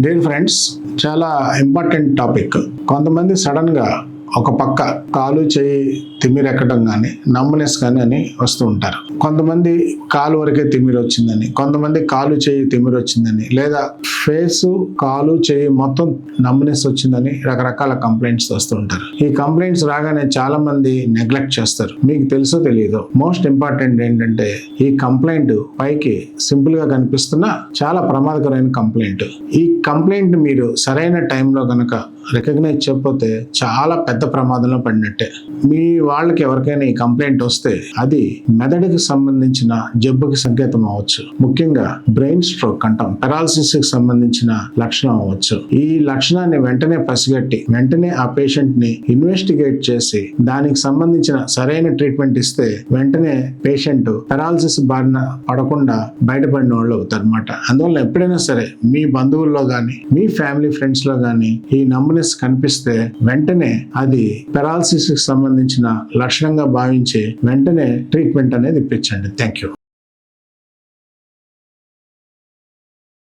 Dear friends చాలా important topic కొంతమంది సడన్గా ఒక పక్క కాలు చేయి తిమ్మిరెక్కడం కానీ నమ్మనెస్ కానీ అని వస్తూ ఉంటారు. కొంతమంది కాలు వరకే తిమ్మిరి వచ్చిందని కొంతమంది కాలు చేయి తిమ్మిరి వచ్చిందని లేదా ఫేస్ కాలు చేయి మొత్తం నమ్మనెస్ వచ్చిందని రకరకాల కంప్లైంట్స్ వస్తూ ఉంటారు. ఈ కంప్లైంట్స్ రాగానే చాలా మంది నెగ్లెక్ట్ చేస్తారు. మీకు తెలుసో తెలియదు మోస్ట్ ఇంపార్టెంట్ ఏంటంటే ఈ కంప్లైంట్ పైకి సింపుల్గా కనిపిస్తున్న చాలా ప్రమాదకరమైన కంప్లైంట్ ఈ కంప్లైంట్ మీరు సరైన టైంలో కనుక రికగ్నైజ్ చేయకపోతే చాలా పెద్ద ప్రమాదంలో పడినట్టే. మీ వాళ్ళకి ఎవరికైనా ఈ కంప్లైంట్ వస్తే అది మెదడుకి సంబంధించిన జబ్బుకి సంకేతం అవ్వచ్చు. ముఖ్యంగా బ్రెయిన్ స్ట్రోక్ అంటాం. పెరాలసిస్కి సంబంధించిన లక్షణం అవ్వచ్చు. ఈ లక్షణాన్ని వెంటనే పసిగట్టి వెంటనే ఆ పేషెంట్ని ఇన్వెస్టిగేట్ చేసి దానికి సంబంధించిన సరైన ట్రీట్మెంట్ ఇస్తే వెంటనే పేషెంట్ పెరాలసిస్ బారిన పడకుండా బయటపడిన వాళ్ళు అవుతారు అనమాట అందువల్ల ఎప్పుడైనా సరే మీ బంధువుల్లో కానీ మీ ఫ్యామిలీ ఫ్రెండ్స్లో కానీ ఈ నమ్మనెస్ కనిపిస్తే వెంటనే అది పెరాలసిస్కి సంబంధించిన లక్షణంగా భావించి వెంటనే ట్రీట్మెంట్ అనేది ఇప్పించండి. Thank you